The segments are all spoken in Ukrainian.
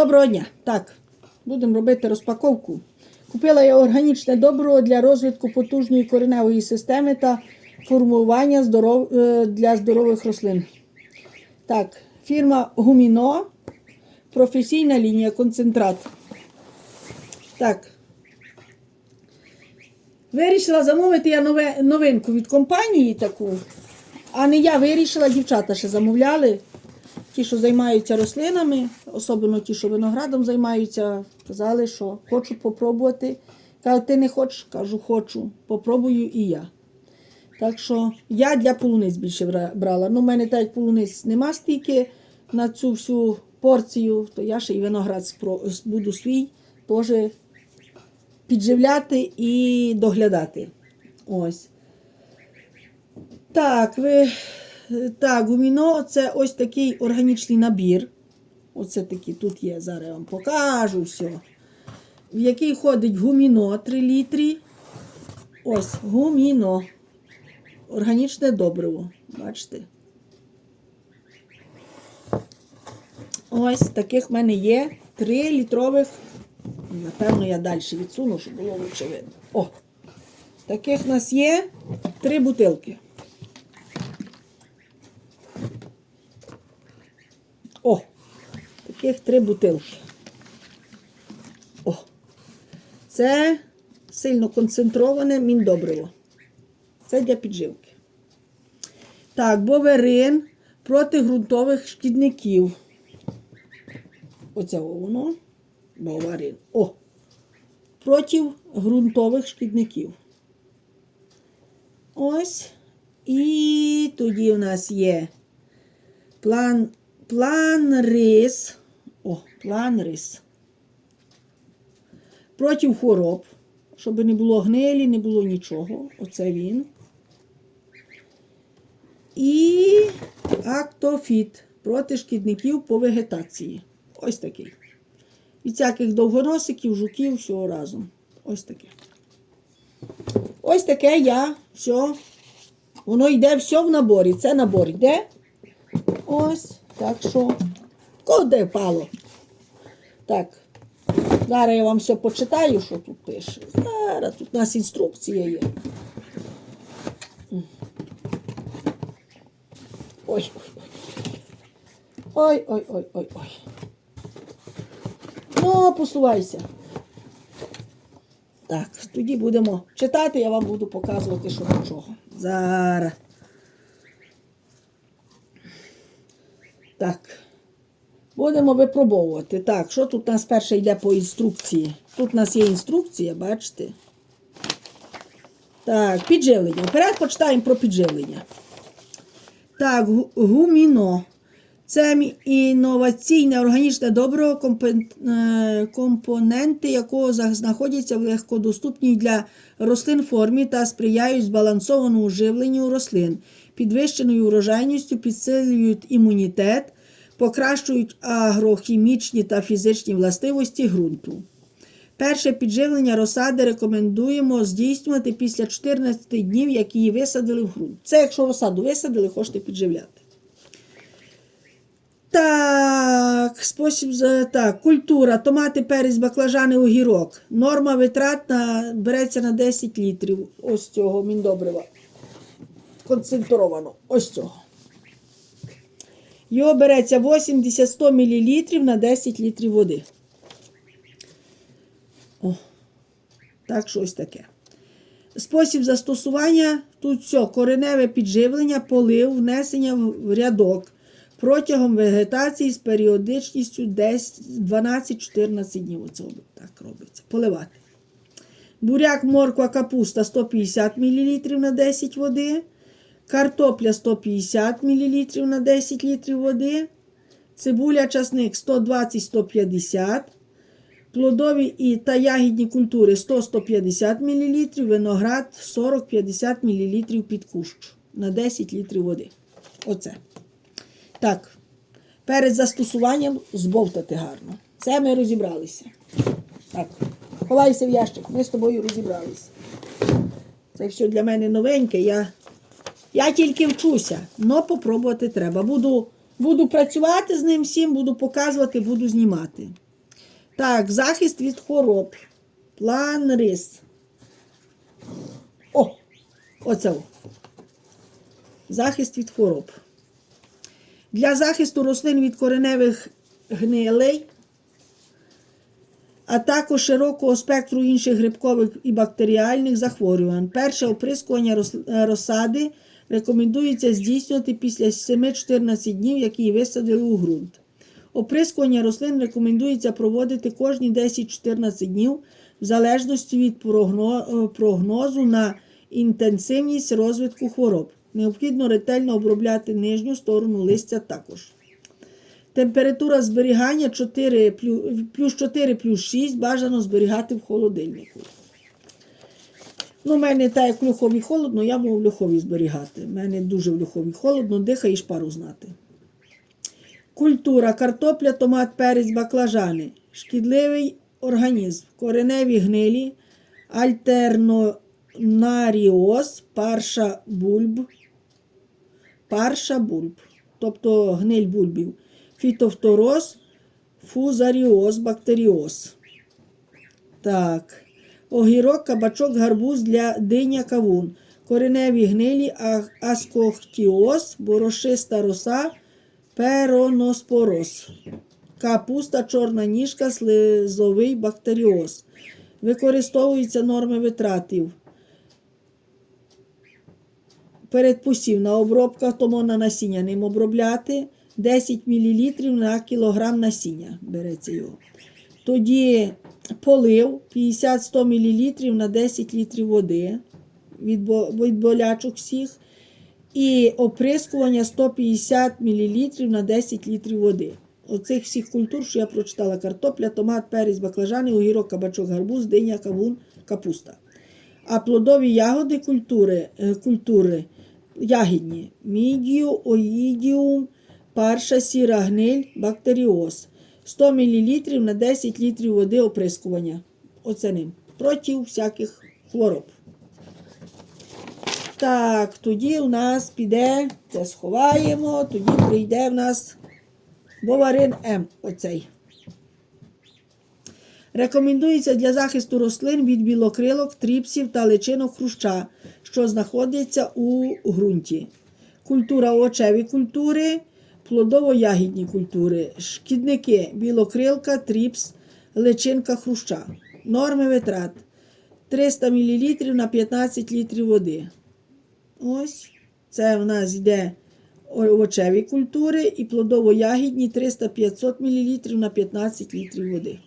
Доброго дня. Так, будемо робити розпаковку. Купила я органічне добриво для розвитку потужної кореневої системи та формування здоров... е, для здорових рослин. Так, фірма Гуміно. Професійна лінія концентрат. Так. Вирішила замовити я нове, новинку від компанії таку. А не я вирішила, дівчата ще замовляли. Ті, що займаються рослинами, особливо ті, що виноградом займаються, казали, що хочу попробувати. Кажу, ти не хочеш? Кажу, хочу. Попробую і я. Так що я для полуниць більше брала. Ну, в мене так полуниць нема стільки на цю всю порцію, то я ще і виноград буду свій теж підживляти і доглядати. Ось. Так, ви. Так, гуміно це ось такий органічний набір. Оце такий тут є. Зараз я вам покажу все. В який ходить гуміно 3 літрі. Ось гуміно. Органічне добриво. Бачите? Ось таких в мене є 3 літрових. Напевно, я далі відсуну, щоб було лучше видно. О! Таких в нас є 3 бутилки. О! Таких три бутилки. О! Це сильно концентроване міндобриво. Це для підживки. Так, боверин проти ґрунтових шкідників. Оце воно. Боварин. О! Проти ґрунтових шкідників. Ось. І тоді в нас є план, план рис. О, план рис. Проти хвороб, щоб не було гнилі, не було нічого. Оце він. І актофіт проти шкідників по вегетації. Ось такий. Від всяких довгоносиків, жуків, всього разом. Ось таке. Ось таке я все. Воно йде все в наборі. Це набор йде. Ось. Так що. Куди впало? Так. Зараз я вам все почитаю, що тут пише. Зараз тут у нас інструкція є. Ой, ой, ой. Ой, ой, ой, ой, ой. Ну, посувайся. Так, тоді будемо читати, я вам буду показувати, що до чого. Зараз. Так. Будемо випробовувати. Так, що тут у нас перше йде по інструкції? Тут у нас є інструкція, бачите? Так, підживлення. Вперед почитаємо про підживлення. Так, гуміно. Це інноваційне органічне компен- е, компоненти якого знаходяться в легкодоступній для рослин формі та сприяють збалансованому живленню рослин, підвищеною урожайністю, підсилюють імунітет, покращують агрохімічні та фізичні властивості ґрунту. Перше підживлення розсади рекомендуємо здійснювати після 14 днів, як її висадили в ґрунт. Це якщо розсаду висадили, хочете підживляти. Так, спосіб так, культура, томати, перець, баклажани, огірок. Норма витрат на, береться на 10 літрів. Ось цього міндобрива. Концентровано. Ось цього. Його береться 80-100 мл на 10 літрів води. О, так, щось таке. Спосіб застосування тут все, кореневе підживлення, полив, внесення в рядок протягом вегетації з періодичністю десь 12-14 днів. Оце так робиться. Поливати. Буряк, морква, капуста 150 мл на 10 води. Картопля 150 мл на 10 літрів води. Цибуля, часник 120-150 Плодові і та ягідні культури 100-150 мл, виноград 40-50 мл під кущ на 10 літрів води. Оце. Так. Перед застосуванням збовтати гарно. Це ми розібралися. Так. Ховайся в ящик, ми з тобою розібралися. Це все для мене новеньке. Я, я тільки вчуся, але попробувати треба. Буду, буду працювати з ним всім, буду показувати, буду знімати. Так, захист від хвороб. План рис. О! Оце. Захист від хвороб. Для захисту рослин від кореневих гнилей, а також широкого спектру інших грибкових і бактеріальних захворювань. Перше оприскування е, розсади рекомендується здійснювати після 7-14 днів, які висадили у ґрунт. Оприскування рослин рекомендується проводити кожні 10-14 днів в залежності від прогнозу на інтенсивність розвитку хвороб. Необхідно ретельно обробляти нижню сторону листя також. Температура зберігання 4, плюс 4 плюс 6 бажано зберігати в холодильнику. Ну, у мене так як в люхові холодно, я можу в люхові зберігати. У мене дуже в люхові холодно, дихає і шпару знати. Культура, картопля, томат, перець, баклажани. Шкідливий організм, кореневі гнилі, альтернаріоз, парша бульб, парша бульб, тобто гниль бульбів, фітофтороз, фузаріоз, бактеріоз. Так. Огірок, кабачок, гарбуз для диня кавун. Кореневі гнилі, аскохтіоз, борошиста роса, пероноспороз. Капуста, чорна ніжка, слизовий бактеріоз. Використовуються норми витратів. Передпосів на обробках, тому на насіння ним обробляти 10 мл на кілограм насіння. Береться його. Тоді полив 50-100 мл на 10 літрів води від, бо- від болячок всіх. І оприскування 150 мл на 10 літрів води. Оцих всіх культур, що я прочитала: картопля, томат, перець, баклажани, огірок, кабачок, гарбуз, диня, кавун, капуста. А плодові ягоди культури, е, культури ягідні: мідію, оїдіум, парша, сіра гниль, бактеріоз. 100 мл на 10 літрів води оприскування. Оце ним. Проти всяких хвороб. Так, тоді у нас піде, це сховаємо, тоді прийде в нас боварин М. Оцей. Рекомендується для захисту рослин від білокрилок, тріпсів та личинок хруща, що знаходяться у ґрунті. Культура овочеві культури, плодово-ягідні культури, шкідники, білокрилка, тріпс, личинка хруща. Норми витрат 300 мл на 15 літрів води. Ось. Це в нас йде овочеві культури і плодово-ягідні 300-500 мл на 15 літрів води.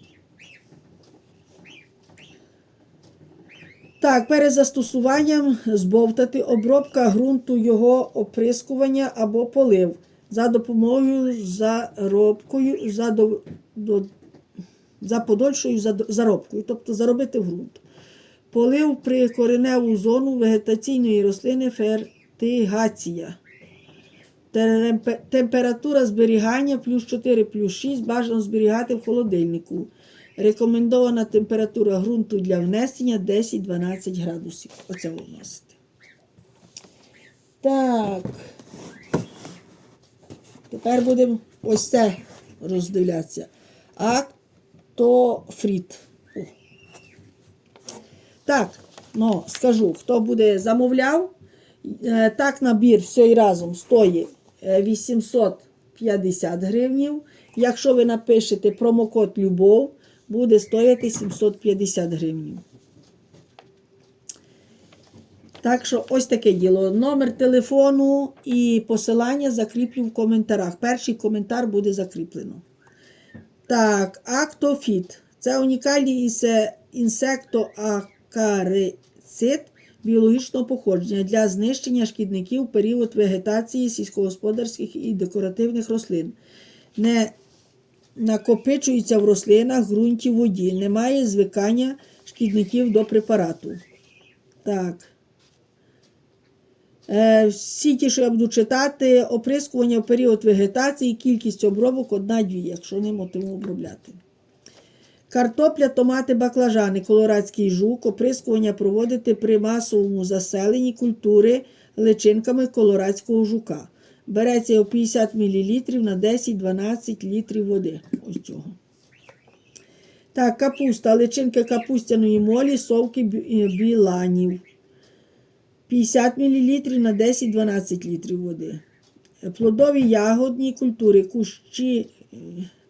Так, перед застосуванням збовтати обробка ґрунту його оприскування або полив за допомогою заробкою, за, до, до, за подольшою зад- заробкою, тобто заробити в ґрунт. Полив при кореневу зону вегетаційної рослини фертигація. Температура зберігання плюс 4 плюс 6 бажано зберігати в холодильнику. Рекомендована температура ґрунту для внесення 10-12 градусів. Оце ви вносите. Так. Тепер будемо ось це роздивлятися. Актофріт. Так, ну, скажу, хто буде замовляв, е, так набір все разом стоїть е, 850 гривнів. Якщо ви напишете промокод Любов, буде стояти 750 гривень. Так що ось таке діло. Номер телефону і посилання закріплю в коментарях. Перший коментар буде закріплено. Так, Актофіт. Це унікальний інсектоакарицид біологічного походження для знищення шкідників в період вегетації сільськогосподарських і декоративних рослин. Не накопичується в рослинах, ґрунті, воді. Немає звикання шкідників до препарату. Так. Е, всі ті, що я буду читати, оприскування в період вегетації, кількість обробок 1-2, якщо не мотиву обробляти. Картопля, томати, баклажани, колорадський жук, оприскування проводити при масовому заселенні культури личинками колорадського жука. Береться його 50 мл на 10-12 літрів води. Ось цього. Так, капуста, личинки капустяної молі, совки е, біланів. 50 мл на 10-12 літрів води. Е, Плодові ягодні культури, кущі. е,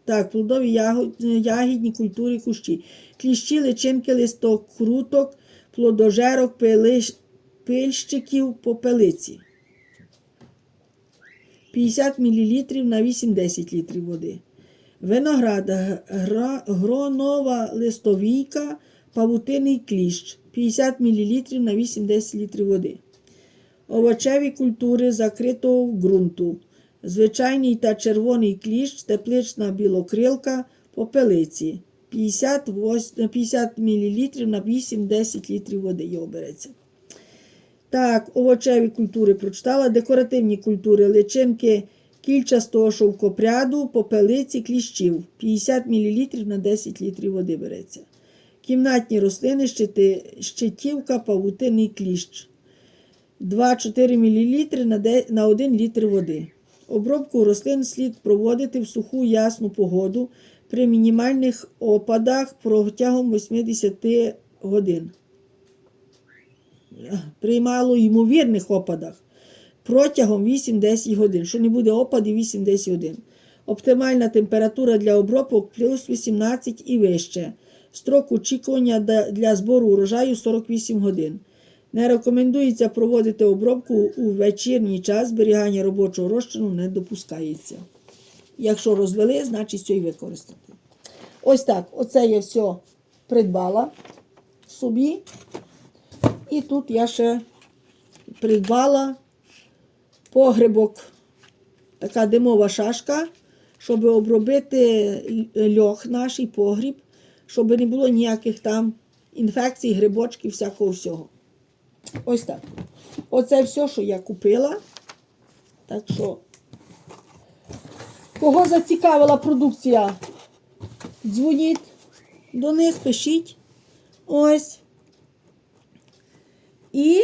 Так, плодові е, ягідні культури кущі. Кліщі, личинки, листок, круток, плодожерок, пилиш, пильщиків, попелиці. 50 мл на 8-10 літрів води. Виноград, гра, гронова листовійка, павутинний кліщ 50 мл на 8-10 літрів води. Овочеві культури закритого ґрунту. Звичайний та червоний кліщ, теплична білокрилка, попелиці 50, 50 мл на 8-10 літрів води його береться. Так, овочеві культури прочитала, декоративні культури, личинки кільчастого шовкопряду, попелиці, кліщів. 50 мл на 10 літрів води береться. Кімнатні рослини, щитівка, павутинний кліщ. 2-4 мл на, 1 літр води. Обробку рослин слід проводити в суху ясну погоду при мінімальних опадах протягом 80 годин при малоймовірних опадах протягом 8-10 годин. Що не буде опадів 8-10 годин. Оптимальна температура для обробок плюс 18 і вище. Строк очікування для збору урожаю 48 годин. Не рекомендується проводити обробку у вечірній час, зберігання робочого розчину не допускається. Якщо розвели, значить все і використати. Ось так. Оце я все придбала собі. І тут я ще придбала погребок, така димова шашка, щоб обробити льох наш погріб, щоб не було ніяких там інфекцій, грибочків, всякого всього. Ось так. Оце все, що я купила. Так що, кого зацікавила продукція, дзвоніть до них, пишіть. Ось. І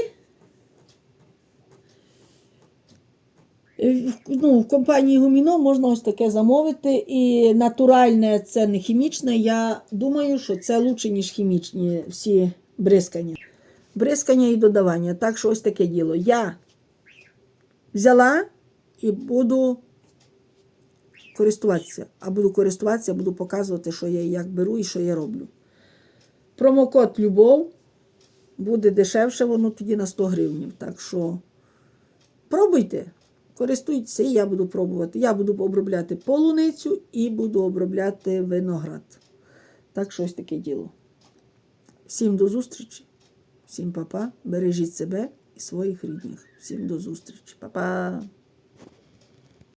ну, в компанії Гуміно можна ось таке замовити. І натуральне це не хімічне. Я думаю, що це краще, ніж хімічні всі бризкання. Бризкання і додавання. Так що ось таке діло. Я взяла і буду користуватися. А буду користуватися, буду показувати, що я як беру і що я роблю. Промокод Любов буде дешевше, воно тоді на 100 гривень. Так що пробуйте, користуйтеся, і я буду пробувати. Я буду обробляти полуницю і буду обробляти виноград. Так що ось таке діло. Всім до зустрічі, всім па-па, бережіть себе і своїх рідних. Всім до зустрічі. Па-па!